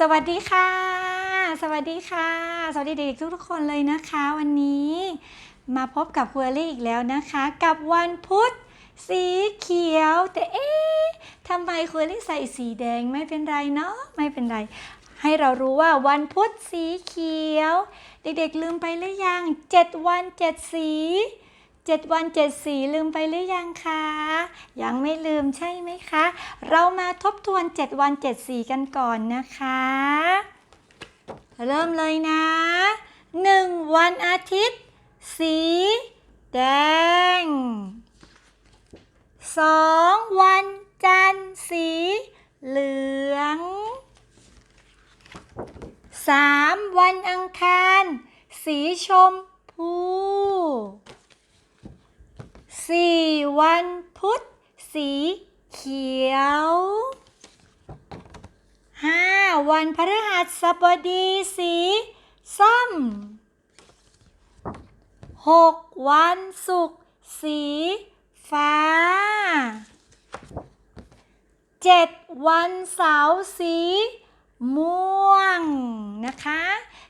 สวัสดีค่ะ สวัสดีค่ะ สวัสดีเด็กๆทุกๆคนเลยนะคะ วันนี้มาพบกับครูเอลี่อีกแล้วนะคะ กับวันพุธสีเขียว แต่เอ๊ะทำไมครูเอลี่ใส่สีแดงไม่เป็นไรเนาะไม่เป็นไร ให้เรารู้ว่าวันพุธสีเขียว เด็กๆลืมไปหรือยัง 7 วัน 7 สี 7 วัน 7 สีลืมไปหรือยังคะ ยังไม่ลืมใช่ไหมคะ เรามาทบทวน 7 วัน 7 สีกันก่อนนะคะ เริ่มเลยนะ 1. วันอาทิตย์ สี แดง 2. วันจันทร์สี เหลือง 3. วันอังคาร สีชมพู 4. วันพุธ สีเขียว 5. วันพฤหัสบดีสีส้ม 6. วันศุกร์สีฟ้า 7. วันเสาร์สีม่วงนะคะ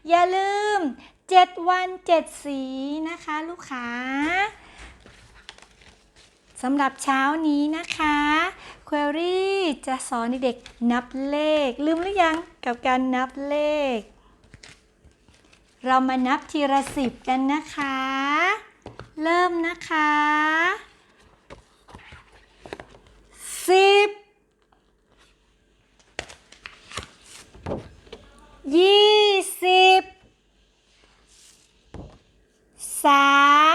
อย่าลืม7วัน7สีนะคะลูกค้า สำหรับเช้านี้นะคะค u รีจะสอนเด็กนับเลข ลืมหรือยังกับการนับเลข เรามานับทีละสิบกันนะคะ เริ่มนะคะสิบยี่สิบสาม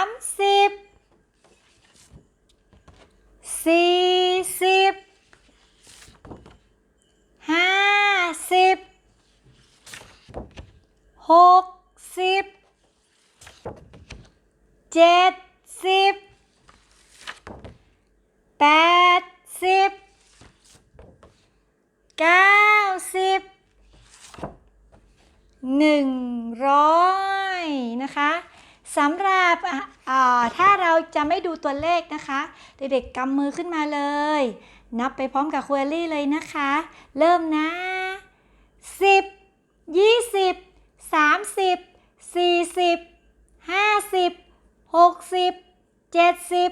100 นะคะสำหรับถ้าเราจะไม่ดูตัวเลขนะคะ เด็กๆกำมือขึ้นมาเลย นับไปพร้อมกับควอรี่เลยนะคะ เริ่มนะ 10 20 30 40 50 60 70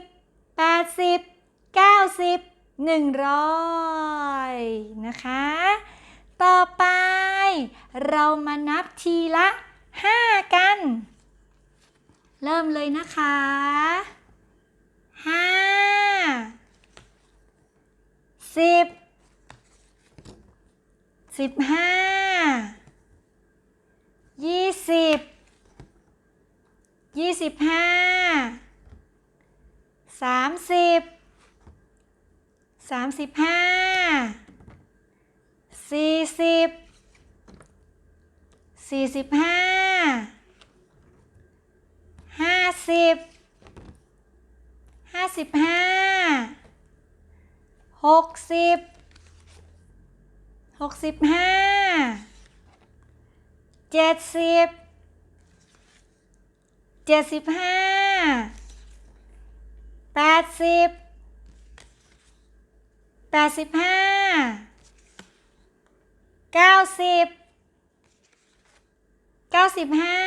80 90 100 นะคะ ต่อไป เรามานับทีละ 5 กัน เริ่มเลยนะคะ ห้า สิบ สิบห้า ยี่สิบ ยี่สิบห้า สามสิบ สามสิบห้าสี่สิบ สี่สิบห้าห้าสิบห้าสิบห้าหกสิบหกสิบห้าเจ็ดสิบเจ็ดสิบห้าแปดสิบแปดสิบห้าเก้าสิบ เก้าสิบห้า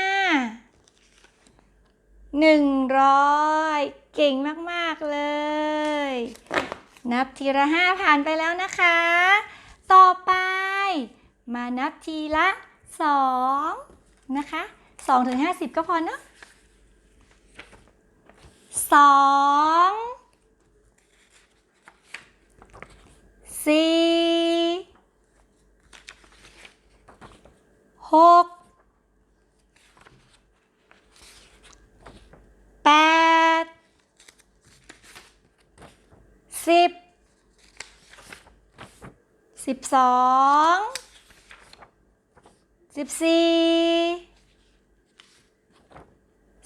หนึ่งร้อยเก่งมาก ๆ เลย นับทีละห้าผ่านไปแล้วนะคะ ต่อไป มานับทีละสองนะคะสองถึงห้าสิบก็พอเนอะสองสี่หก แปดสิบ สองสิบสี่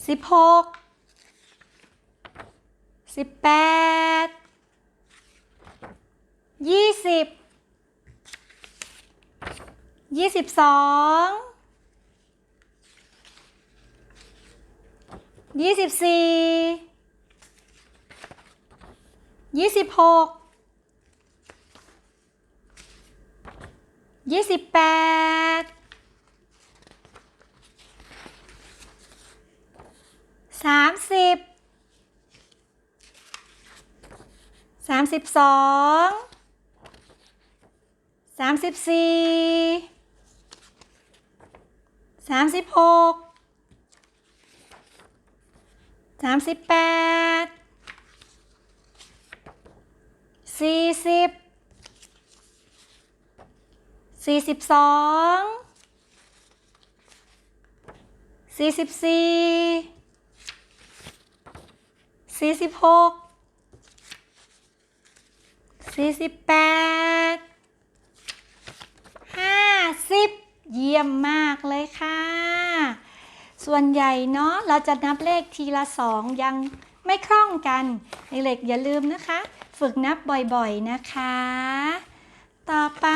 สิบหกสิบแปดยี่สิบยี่สิบสองยี่สิบสี่ยี่สิบหก ยี่สิบแปดสามสิบสามสิบสองสามสิบสี่สามสิบหกสามสิบแปดสี่สิบ สี่สิบสองสี่สิบสี่สี่สิบหกสี่สิบแปดห้าสิบเยี่ยมมากเลยค่ะ ส่วนใหญ่เนาะเราจะนับเลขทีละสองยังไม่คล่องกันเด็กๆอย่าลืมนะคะ ฝึกนับบ่อยๆนะคะ ต่อไป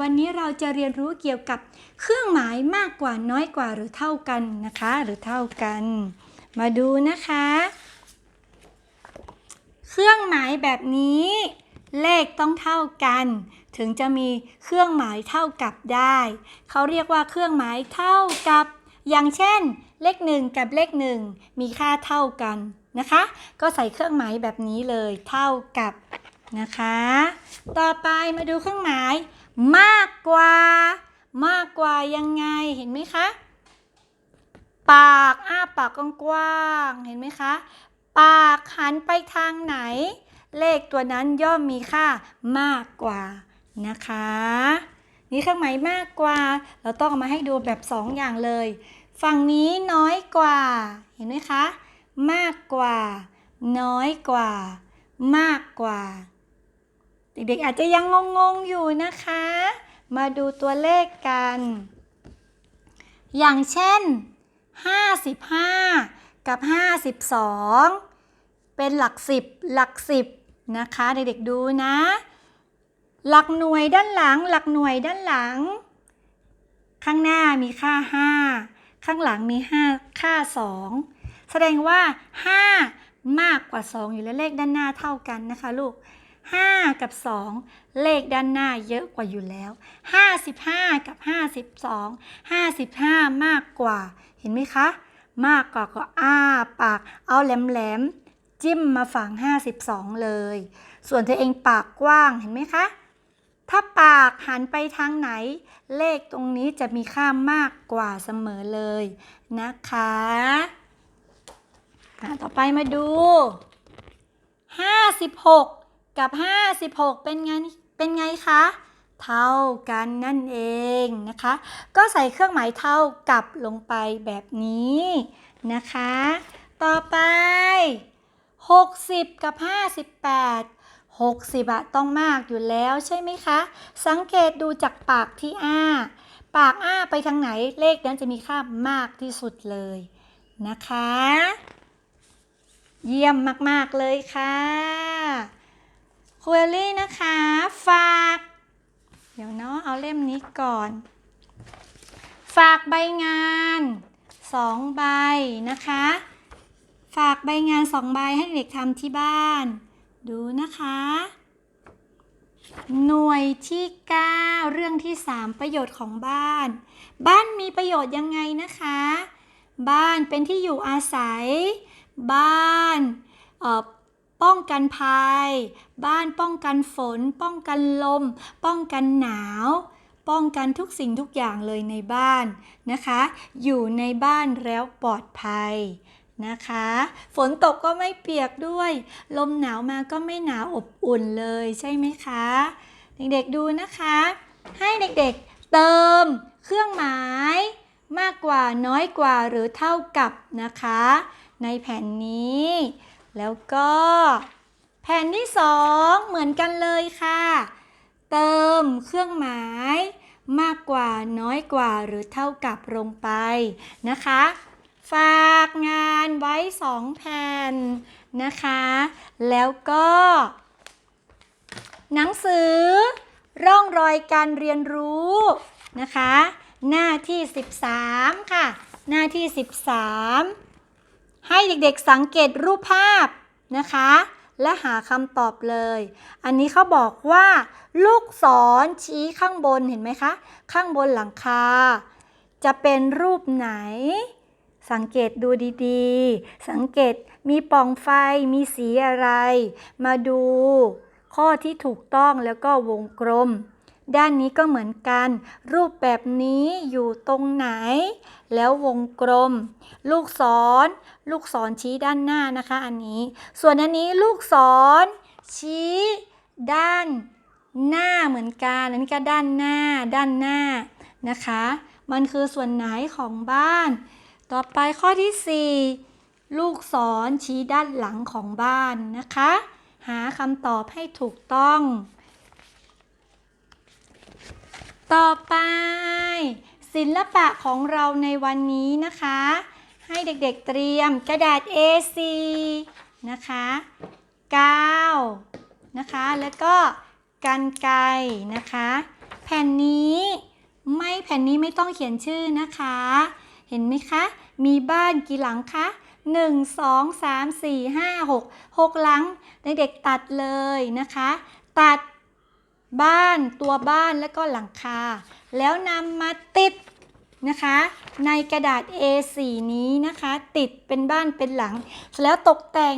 วันนี้เราจะเรียนรู้เกี่ยวกับเครื่องหมายมากกว่าน้อยกว่าหรือเท่ากันนะคะ หรือเท่ากัน มาดูนะคะ เครื่องหมายแบบนี้ เลขต้องเท่ากัน ถึงจะมีเครื่องหมายเท่ากับได้ เขาเรียกว่าเครื่องหมายเท่ากับ อย่างเช่น เลขหนึ่งกับเลขหนึ่งมีค่าเท่ากันนะคะ ก็ใส่เครื่องหมายแบบนี้เลย เท่ากับ นะคะ ต่อไปมาดูเครื่องหมาย มากกว่า มากกว่ายังไงเห็นไหมคะ ปากอ้าปากกว้างๆเห็นไหมคะ ปากหันไปทางไหน เลขตัวนั้นย่อมมีค่ามากกว่านะคะ นี่เครื่องหมายมากกว่า เราต้องเอามาให้ดูแบบสองอย่างเลย ฝั่งนี้น้อยกว่า เห็นไหมคะ มากกว่า น้อยกว่า มากกว่า เด็กๆอาจจะยังงงๆอยู่นะคะ มาดูตัวเลขกัน อย่างเช่น 55 กับ 52 เป็นหลักสิบหลักสิบนะคะ เด็กๆดูนะ หลักหน่วยด้านหลัง หลักหน่วยด้านหลัง ข้างหน้ามีค่า 5 ข้างหลังมี 5 ค่า 2 แสดงว่า 5 มากกว่า 2 อยู่แล้วเลขด้านหน้าเท่ากันนะคะลูก 5 กับ 2 เลขด้านหน้าเยอะกว่าอยู่แล้ว 55 กับ 52 55 มากกว่า เห็นไหมคะ มากกว่าก็อ้าปาก เอาแหลมๆ จิ้มมาฝั่ง 52 เลย ส่วนตัวเองปากกว้าง เห็นไหมคะ ถ้าปากหันไปทางไหน เลขตรงนี้จะมีค่ามากกว่าเสมอเลยนะคะอะต่อไปมาดู 56 กับ 56 เป็นไงเป็นไงคะเท่ากันนั่นเองนะคะ ก็ใส่เครื่องหมายเท่ากับลงไปแบบนี้นะคะ ต่อไป 60 กับ 58 60อะต้องมากอยู่แล้วใช่ไหมคะ สังเกตดูจากปากที่อ้า ปากอ้าไปทางไหนเลขนั้นจะมีค่ามากที่สุดเลยนะคะ เยี่ยมมาก ๆ เลยค่ะ คุเอลี่นะคะ ฝาก เดี๋ยวเนาะเอาเล่มนี้ก่อน ฝากใบงานสองใบนะคะ ฝากใบงานสองใบให้เด็กทำที่บ้าน ดูนะคะ หน่วยที่ 9 เรื่องที่ 3 ประโยชน์ของบ้าน บ้านมีประโยชน์ยังไงนะคะ บ้านเป็นที่อยู่อาศัย บ้านเอ่อ ป้องกันภัย บ้านป้องกันฝน ป้องกันลม ป้องกันหนาว ป้องกันทุกสิ่งทุกอย่างเลยในบ้านนะคะ อยู่ในบ้านแล้วปลอดภัยนะคะ ฝนตกก็ไม่เปียกด้วย ลมหนาวมาก็ไม่หนาวอบอุ่นเลยใช่ไหมคะ เด็กๆดูนะคะ ให้เด็กๆเติมเครื่องหมายมากกว่าน้อยกว่าหรือเท่ากับนะคะ ในแผ่นนี้ แล้วก็ แผ่นที่สองเหมือนกันเลยค่ะ เติมเครื่องหมาย มากกว่าน้อยกว่าหรือเท่ากับลงไปนะคะ ฝากงานไว้สองแผ่นนะคะ แล้วก็ หนังสือ ร่องรอยการเรียนรู้นะคะ หน้าที่ 13 ค่ะ หน้าที่ 13 ให้เด็กๆสังเกตรูปภาพนะคะ และหาคำตอบเลย อันนี้เขาบอกว่า ลูกศรชี้ข้างบนเห็นไหมคะ ข้างบนหลังคา จะเป็นรูปไหน สังเกตดูดีๆ สังเกตมีปล่องไฟมีสีอะไร มาดูข้อที่ถูกต้องแล้วก็วงกลม ด้านนี้ก็เหมือนกัน รูปแบบนี้อยู่ตรงไหน แล้ววงกลม ลูกศร ลูกศรชี้ด้านหน้านะคะ อันนี้ ส่วนอันนี้ลูกศร ชี้ด้านหน้าเหมือนกันอันนี้ก็ด้านหน้า ด้านหน้านะคะ มันคือส่วนไหนของบ้าน ต่อไปข้อที่ 4 ลูกศรชี้ด้านหลังของบ้านนะคะ หาคำตอบให้ถูกต้อง ต่อไป ศิลปะของเราในวันนี้นะคะ ให้เด็กๆเตรียมกระดาษ A4 นะคะกาวนะคะแล้วก็กันไกรนะคะ แผ่นนี้ไม่แผ่นนี้ไม่ต้องเขียนชื่อนะคะ เห็นไหมคะ มีบ้านกี่หลังคะ1 2 3 4 5 6 6 หลัง เด็กๆตัดเลยนะคะ ตัด บ้านตัวบ้านแล้วก็หลังคา แล้วนำมาติดนะคะ ในกระดาษ A4 นี้นะคะ ติดเป็นบ้านเป็นหลัง แล้วตกแต่ง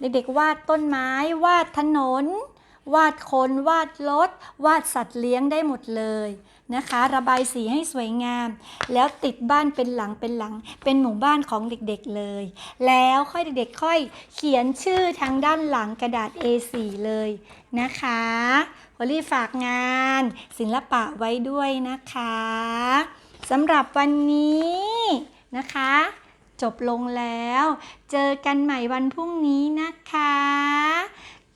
เด็กๆวาดต้นไม้ วาดถนน วาดคนวาดรถ วาดสัตว์เลี้ยงได้หมดเลยนะคะ ระบายสีให้สวยงาม แล้วติดบ้านเป็นหลังเป็นหลัง เป็นหมู่บ้านของเด็กๆเลย แล้วค่อยเด็กๆค่อยเขียนชื่อทางด้านหลังกระดาษ A4 เลยนะคะ วอลลี่ฝากงาน ศิลปะไว้ด้วยนะคะสำหรับวันนี้นะคะ จบลงแล้ว เจอกันใหม่วันพรุ่งนี้นะคะ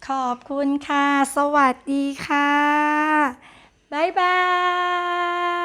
ขอบคุณค่ะ สวัสดีค่ะ บ๊ายบาย